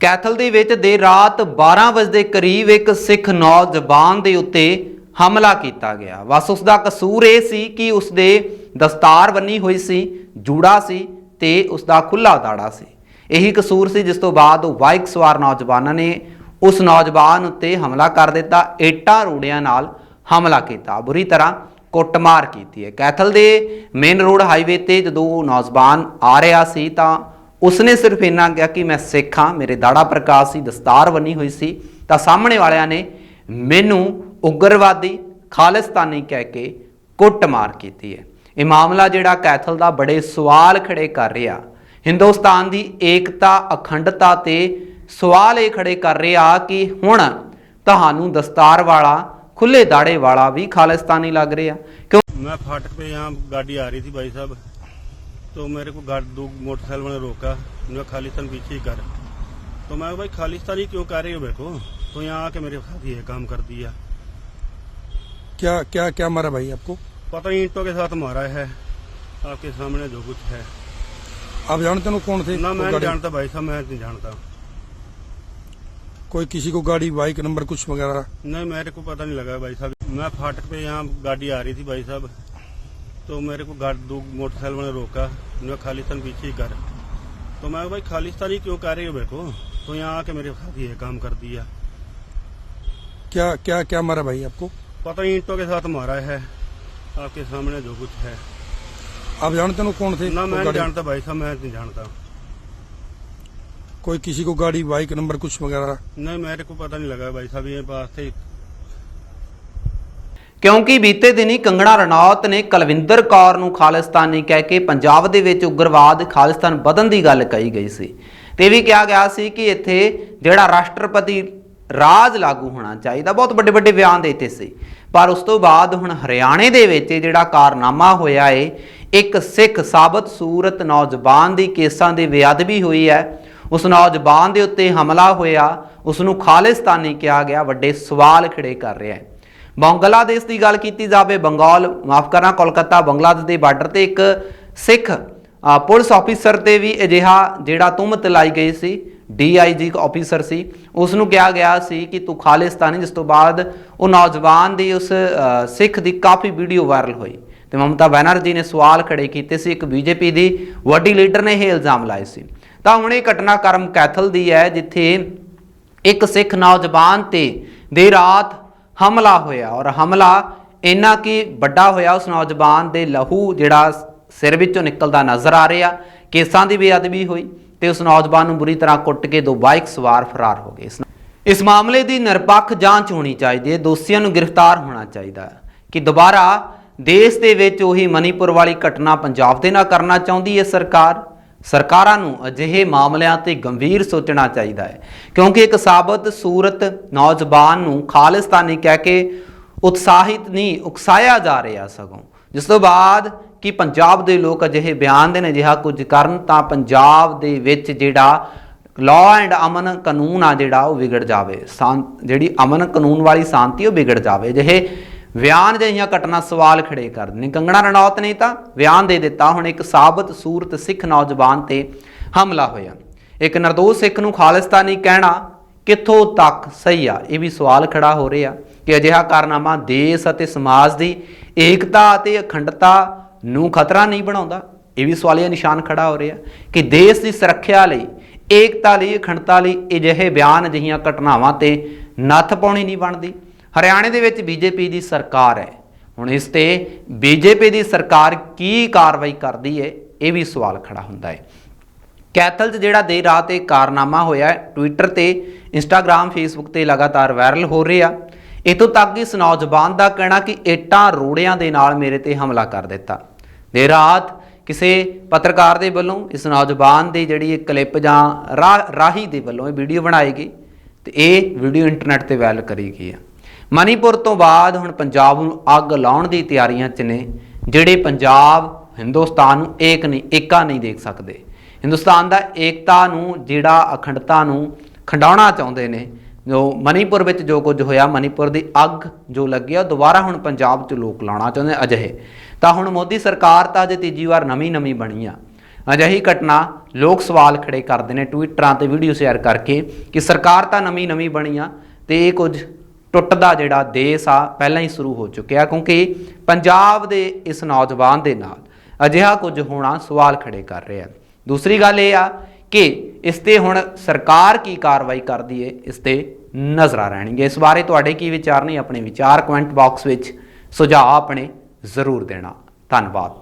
ਕੈਥਲ ਦੇ ਵਿੱਚ ਦੇਰ ਰਾਤ 12 ਵਜੇ ਦੇ ਕਰੀਬ ਇੱਕ ਸਿੱਖ ਨੌਜਵਾਨ ਦੇ ਉੱਤੇ ਹਮਲਾ ਕੀਤਾ ਗਿਆ। ਬਸ ਉਸ ਦਾ ਕਸੂਰ ਇਹ ਸੀ ਕਿ ਉਸ ਦੇ ਦਸਤਾਰ ਬੰਨੀ ਹੋਈ ਸੀ, ਜੂੜਾ ਸੀ ਤੇ ਉਸ ਦਾ ਖੁੱਲਾ ਦਾੜਾ ਸੀ। ਇਹੀ ਕਸੂਰ ਸੀ ਜਿਸ ਤੋਂ ਬਾਅਦ ਉਹ ਬਾਈਕ ਸਵਾਰ ਨੌਜਵਾਨਾਂ ਨੇ ਉਸ ਨੌਜਵਾਨ ਉੱਤੇ ਹਮਲਾ ਕਰ ਦਿੱਤਾ, ਏਟਾਂ ਰੋੜਿਆਂ ਨਾਲ ਹਮਲਾ ਕੀਤਾ। ਬੁਰੀ ਤਰ੍ਹਾਂ ਕੁੱਟਮਾਰ ਕੀਤੀ ਹੈ। ਕੈਥਲ ਦੇ ਮੇਨ ਰੋਡ ਹਾਈਵੇ ਤੇ ਜਦੋਂ ਉਹ ਨੌਜਵਾਨ ਆ ਰਿਹਾ ਸੀ ਤਾਂ ਉਸਨੇ ਸਿਰਫ ਇੰਨਾ ਕਿਹਾ ਕਿ ਮੈਂ ਸਿੱਖ ਹਾਂ ਮੇਰੇ ਦਾੜਾ ਪ੍ਰਕਾਸ਼ ਸੀ, ਦਸਤਾਰ ਬਣੀ ਹੋਈ ਸੀ। ਤਾਂ ਸਾਹਮਣੇ ਵਾਲਿਆਂ ਨੇ ਮੈਨੂੰ ਉਗਰਵਾਦੀ, ਖਾਲਿਸਤਾਨੀ ਕਹਿ ਕੇ ਕੁੱਟਮਾਰ ਕੀਤੀ ਹੈ। ਇਹ ਮਾਮਲਾ ਜਿਹੜਾ ਕੈਥਲ ਦਾ ਬੜੇ ਸਵਾਲ ਖੜੇ ਕਰ ਰਿਹਾ। ਹਿੰਦੁਸਤਾਨ ਦੀ ਏਕਤਾ, ਅਖੰਡਤਾ ਤੇ ਸਵਾਲ ਇਹ ਖੜੇ ਕਰ ਰਿਹਾ ਕਿ ਹੁਣ ਤੁਹਾਨੂੰ ਦਸਤਾਰ ਵਾਲਾ ਖੁੱਲੇ ਦਾੜੇ ਵਾਲਾ ਵੀ ਖਾਲਿਸਤਾਨੀ ਲੱਗ ਰਿਹਾ। ਕਿਉਂ? ਮੈਂ ਫਾਟਕ ਤੇ ਜਾਂ ਗਾਡੀ ਆ ਰਹੀ ਸੀ ਬਾਈ ਸਾਹਿਬ। तो मेरे को गाड़ी दो मोटरसाइकिल वाले रोका। उन्होंने खालिस्तान पीछे ही कर। तो मैं भाई खालिस्तानी क्यों कर रहे हो मेरे को? तो यहाँ आके मेरे साथ ये काम कर दिया। क्या क्या क्या मारा भाई आपको? पता नहीं ईंटों के साथ मारा है। आपके सामने जो कुछ है। आप जानते हो कौन थे? ना मैं नहीं जानता भाई साहब मैं नहीं जानता। कोई किसी को गाड़ी बाइक नंबर कुछ वगैरह? नहीं मेरे को पता नहीं लगा भाई साहब। मैं फाटक पे यहाँ गाड़ी आ रही थी भाई साहब। तो मेरे को गाड़ी दो मोटरसाइकिल वाले रोका उन्होंने खालिस्तान पीछे ही कर तो मैं भाई खालिस्तानी क्यों कर रहे हो मेरे को तो यहाँ आके मेरे साथ ये काम कर दिया क्या क्या क्या मारा भाई आपको पता नहीं ईंटों के साथ मारा है आपके सामने जो कुछ है आप जानते हो कौन थे ना वो मैं नहीं गाड़ी- जानता भाई साहब मैं नहीं जानता कोई किसी को गाड़ी बाइक नंबर कुछ वगैरह नहीं मेरे को पता नहीं लगा भाई साहब ये पास से ਕਿਉਂਕਿ ਬੀਤੇ ਦਿਨੀ ਕੰਗਣਾ ਰਣੌਤ ਨੇ ਕਲਵਿੰਦਰ ਕੌਰ ਨੂੰ ਖਾਲਿਸਤਾਨੀ ਕਹਿ ਕੇ ਪੰਜਾਬ ਦੇ ਵਿੱਚ ਉਗਰਵਾਦ ਖਾਲਿਸਤਾਨ ਵਧਣ ਦੀ ਗੱਲ ਕਹੀ ਗਈ ਸੀ। ਤੇ ਇਹ ਵੀ ਕਿਹਾ ਗਿਆ ਸੀ ਕਿ ਇੱਥੇ ਜਿਹੜਾ ਰਾਸ਼ਟਰਪਤੀ ਰਾਜ ਲਾਗੂ ਹੋਣਾ ਚਾਹੀਦਾ, ਬਹੁਤ ਵੱਡੇ ਵੱਡੇ ਬਿਆਨ ਦਿੱਤੇ ਸੀ। ਪਰ ਉਸ ਤੋਂ ਬਾਅਦ ਹੁਣ ਹਰਿਆਣੇ ਦੇ ਵਿੱਚ ਜਿਹੜਾ ਕਾਰਨਾਮਾ ਹੋਇਆ ਏ, ਇੱਕ ਸਿੱਖ ਸਾਬਤ ਸੂਰਤ ਨੌਜਵਾਨ ਦੀ ਕੇਸਾਂ ਦੀ ਬੇਅਦਬੀ ਹੋਈ ਹੈ। ਉਸ ਨੌਜਵਾਨ ਦੇ ਉੱਤੇ ਹਮਲਾ ਹੋਇਆ, ਉਸ ਨੂੰ ਖਾਲਿਸਤਾਨੀ ਕਿਹਾ ਗਿਆ, ਵੱਡੇ ਸਵਾਲ ਖੜੇ ਕਰ ਰਿਹਾ ਹੈ। ਬੰਗਲਾਦੇਸ਼ ਦੀ ਗੱਲ ਕੀਤੀ ਜਾਵੇ, ਬੰਗਾਲ, ਮਾਫ ਕਰਨਾ, ਕੋਲਕਾਤਾ, ਬੰਗਲਾਦੇਸ਼ ਦੇ ਬਾਰਡਰ ਤੇ ਇੱਕ ਸਿੱਖ ਪੁਲਿਸ ਆਫੀਸਰ ਤੇ ਵੀ ਅਜਿਹਾ ਜਿਹੜਾ ਤੁਹਮਤ ਲਾਈ ਗਈ ਸੀ ਡੀਆਈਜੀ ਆਫੀਸਰ ਸੀ ਉਸ ਨੂੰ ਕਿਹਾ ਗਿਆ ਸੀ ਕਿ ਤੂੰ ਖਾਲਿਸਤਾਨੀ, ਜਿਸ ਤੋਂ ਬਾਅਦ ਉਹ ਨੌਜਵਾਨ ਦੀ ਉਸ ਸਿੱਖ ਦੀ ਕਾਫੀ ਵੀਡੀਓ ਵਾਇਰਲ ਹੋਈ। ਤੇ ਮਮਤਾ ਬੈਨਰਜੀ ਨੇ ਸਵਾਲ ਖੜੇ ਕੀਤੇ ਸੀ, ਇੱਕ ਬੀਜੇਪੀ ਦੀ ਵੱਡੀ ਲੀਡਰ ਨੇ ਇਹ ਇਲਜ਼ਾਮ ਲਾਏ ਸੀ। ਤਾਂ ਹੁਣ ਇਹ ਘਟਨਾ ਕਰਮ ਕੈਥਲ ਦੀ ਹੈ, ਜਿੱਥੇ ਇੱਕ ਸਿੱਖ ਨੌਜਵਾਨ ਤੇ ਦੇ ਰਾਤ ਹਮਲਾ ਹੋਇਆ ਔਰ ਹਮਲਾ ਇੰਨਾ ਕਿ ਵੱਡਾ ਹੋਇਆ ਉਸ ਨੌਜਵਾਨ ਦੇ ਲਹੂ ਜਿਹੜਾ ਸਿਰ ਵਿੱਚੋਂ ਨਿਕਲਦਾ ਨਜ਼ਰ ਆ ਰਿਹਾ, ਕੇਸਾਂ ਦੀ ਬੇਅਦਬੀ ਹੋਈ ਤੇ ਉਸ ਨੌਜਵਾਨ ਨੂੰ ਬੁਰੀ ਤਰ੍ਹਾਂ ਕੁੱਟ ਕੇ ਦੋ ਬਾਈਕ ਸਵਾਰ ਫਰਾਰ ਹੋ ਗਏ। ਇਸ ਮਾਮਲੇ ਦੀ ਨਿਰਪੱਖ ਜਾਂਚ ਹੋਣੀ ਚਾਹੀਦੀ ਹੈ, ਦੋਸ਼ੀਆਂ ਨੂੰ ਗ੍ਰਿਫਤਾਰ ਹੋਣਾ ਚਾਹੀਦਾ ਹੈ ਕਿ ਦੁਬਾਰਾ ਦੇਸ਼ ਦੇ ਵਿੱਚ ਉਹੀ ਮਨੀਪੁਰ ਵਾਲੀ ਘਟਨਾ ਪੰਜਾਬ ਦੇ ਨਾਲ ਕਰਨਾ ਚਾਹੁੰਦੀ ਹੈ ਸਰਕਾਰ। ਸਰਕਾਰਾਂ ਨੂੰ ਅਜਿਹੇ ਮਾਮਲਿਆਂ ਤੇ ਗੰਭੀਰ ਸੋਚਣਾ ਚਾਹੀਦਾ ਹੈ। ਕਿਉਂਕਿ ਇੱਕ ਸਾਬਤ ਸੂਰਤ ਨੌਜਵਾਨ ਨੂੰ ਖਾਲਿਸਤਾਨੀ ਕਹਿ ਕੇ ਉਤਸ਼ਾਹਿਤ ਨਹੀਂ, ਉਕਸਾਇਆ ਜਾ ਰਿਹਾ ਸਗੋਂ। ਜਿਸ ਤੋਂ ਬਾਅਦ ਕਿ ਪੰਜਾਬ ਦੇ ਲੋਕ ਅਜਿਹੇ ਬਿਆਨ ਦੇ ਨੇ ਅਜਿਹਾ ਕੁਝ ਕਰਨ, ਤਾਂ ਪੰਜਾਬ ਦੇ ਵਿੱਚ ਜਿਹੜਾ ਲਾਅ ਐਂਡ ਅਮਨ ਕਾਨੂੰਨ ਆ ਜਿਹੜਾ ਉਹ ਵਿਗੜ ਜਾਵੇ। ਸ਼ਾਂ ਜਿਹੜੀ ਅਮਨ ਕਾਨੂੰਨ ਵਾਲੀ ਸ਼ਾਂਤੀ ਉਹ ਵਿਗੜ ਜਾਵੇ। ਜਿਹੇ ਬਿਆਨ ਜਿਹੀਆਂ ਘਟਨਾ ਸਵਾਲ ਖੜੇ ਕਰਦੇ ਨੇ ਕੰਗਣਾ ਰਣੌਤ ਨੇ ਤਾਂ ਬਿਆਨ ਦੇ ਦਿੱਤਾ। ਹੁਣ ਇੱਕ ਸਾਬਤ ਸੂਰਤ ਸਿੱਖ ਨੌਜਵਾਨ ਤੇ ਹਮਲਾ ਹੋਇਆ। ਇੱਕ ਨਿਰਦੋਸ਼ ਸਿੱਖ ਨੂੰ ਖਾਲਿਸਤਾਨੀ ਕਹਿਣਾ, ਕਿੱਥੋਂ ਤੱਕ ਸਹੀ ਆ? ਇਹ ਵੀ ਸਵਾਲ ਖੜਾ ਹੋ ਰਿਹਾ ਕਿ ਅਜਿਹਾ ਕਾਰਨਾਮਾ ਦੇਸ਼ ਅਤੇ ਸਮਾਜ ਦੀ ਏਕਤਾ ਅਤੇ ਅਖੰਡਤਾ ਨੂੰ ਖਤਰਾ ਨਹੀਂ ਬਣਾਉਂਦਾ। ਇਹ ਵੀ ਸਵਾਲੀਆ ਨਿਸ਼ਾਨ ਖੜਾ ਹੋ ਰਿਹਾ ਕਿ ਦੇਸ਼ ਦੀ ਸੁਰੱਖਿਆ ਲਈ, ਏਕਤਾ ਲਈ, ਅਖੰਡਤਾ ਲਈ ਅਜਿਹੇ ਬਿਆਨ ਅਜਿਹੀਆਂ ਘਟਨਾਵਾਂ ਤੇ ਨੱਥ ਪਾਉਣੀ ਨਹੀਂ ਬਣਦੀ। ਹਰਿਆਣੇ ਦੇ ਵਿੱਚ ਬੀਜੇਪੀ ਦੀ ਸਰਕਾਰ ਹੈ। ਹੁਣ ਇਸ ਤੇ ਬੀਜੇਪੀ ਦੀ ਸਰਕਾਰ ਕੀ ਕਾਰਵਾਈ ਕਰਦੀ ਹੈ, ਇਹ ਵੀ ਸਵਾਲ ਖੜਾ ਹੁੰਦਾ ਹੈ। ਕੈਥਲ 'ਚ ਜਿਹੜਾ ਦੇਰ ਰਾਤ ਇਹ ਕਾਰਨਾਮਾ ਹੋਇਆ ਟਵਿੱਟਰ ਤੇ ਇੰਸਟਾਗ੍ਰam ਫੇਸਬੁੱਕ ਤੇ ਲਗਾਤਾਰ ਵਾਇਰਲ ਹੋ ਰਿਹਾ। ਇਤੋਂ ਤੱਕ ਕਿ ਇਸ ਨੌਜਵਾਨ ਦਾ ਕਹਿਣਾ ਕਿ ਏਟਾਂ ਰੋੜਿਆਂ ਦੇ ਨਾਲ ਮੇਰੇ ਤੇ ਹਮਲਾ ਕਰ ਦਿੱਤਾ। ਦੇਰ ਰਾਤ ਕਿਸੇ ਪੱਤਰਕਾਰ ਦੇ ਵੱਲੋਂ ਇਸ ਨੌਜਵਾਨ ਦੀ ਜਿਹੜੀ ਇਹ ਕਲਿੱਪ ਜਾਂ ਰਾਹ- ਰਾਹੀ ਦੇ ਵੱਲੋਂ ਇਹ ਵੀਡੀਓ ਬਣਾਈ ਗਈ ਤੇ ਇਹ ਵੀਡੀਓ ਇੰਟਰਨੈਟ ਤੇ ਵਾਇਰਲ ਕਰੀ ਗਈ ਹੈ। ਮਨੀਪੁਰ ਤੋਂ ਬਾਅਦ ਹੁਣ ਪੰਜਾਬ ਨੂੰ ਅੱਗ ਲਾਉਣ ਦੀ ਤਿਆਰੀਆਂ 'ਚ ਨੇ, ਜਿਹੜੇ ਪੰਜਾਬ, ਹਿੰਦੁਸਤਾਨ ਨੂੰ ਏਕ ਨਹੀਂ, ਏਕਾ ਨਹੀਂ ਦੇਖ ਸਕਦੇ। ਹਿੰਦੁਸਤਾਨ ਦਾ ਏਕਤਾ ਨੂੰ, ਜਿਹੜਾ ਅਖੰਡਤਾ ਨੂੰ ਖੰਡਾਉਣਾ ਚਾਹੁੰਦੇ ਨੇ, ਜੋ ਮਨੀਪੁਰ ਵਿੱਚ ਜੋ ਕੁਝ ਹੋਇਆ, ਮਨੀਪੁਰ ਦੀ ਅੱਗ ਜੋ ਲੱਗੀ ਆ ਦੁਬਾਰਾ ਹੁਣ ਪੰਜਾਬ 'ਚ ਲੋਕ ਲਾਉਣਾ ਚਾਹੁੰਦੇ ਅਜਿਹੇ। ਤਾਂ ਹੁਣ ਮੋਦੀ ਸਰਕਾਰ ਤਾਂ ਅਜੇ ਤੀਜੀ ਵਾਰ ਨਵੀਂ ਨਵੀਂ ਬਣੀ ਆ। ਅਜਿਹੀ ਘਟਨਾ ਲੋਕ ਸਵਾਲ ਖੜੇ ਕਰਦੇ ਨੇ, ਟਵਿੱਟਰਾਂ ਤੇ ਵੀਡੀਓ ਸ਼ੇਅਰ ਕਰਕੇ ਕਿ ਸਰਕਾਰ ਤਾਂ ਨਵੀਂ ਨਵੀਂ ਬਣੀ ਆ ਤੇ ਇਹ ਕੁਝ ਟੁੱਟਦਾ ਜਿਹੜਾ ਦੇਸ਼ ਆ ਪਹਿਲਾਂ ਹੀ ਸ਼ੁਰੂ ਹੋ ਚੁੱਕਿਆ ਕਿਉਂਕਿ ਪੰਜਾਬ ਦੇ ਇਸ ਨੌਜਵਾਨ ਦੇ ਨਾਲ ਅਜਿਹਾ ਕੁਝ ਹੋਣਾ ਸਵਾਲ ਖੜੇ ਕਰ ਰਿਹਾ ਦੂਸਰੀ ਗੱਲ ਇਹ ਆ ਕਿ ਇਸ ਤੇ ਹੁਣ ਸਰਕਾਰ ਕੀ ਕਾਰਵਾਈ ਕਰਦੀ ਹੈ ਇਸ ਤੇ ਨਜ਼ਰਾਂ ਰਹਿਣਗੇ ਇਸ ਬਾਰੇ ਤੁਹਾਡੇ ਕੀ ਵਿਚਾਰ ਨੇ? ਆਪਣੇ ਵਿਚਾਰ ਕਮੈਂਟ ਬਾਕਸ ਵਿੱਚ ਸੁਝਾਅ ਆਪਣੇ ਜ਼ਰੂਰ ਦੇਣਾ। ਧੰਨਵਾਦ।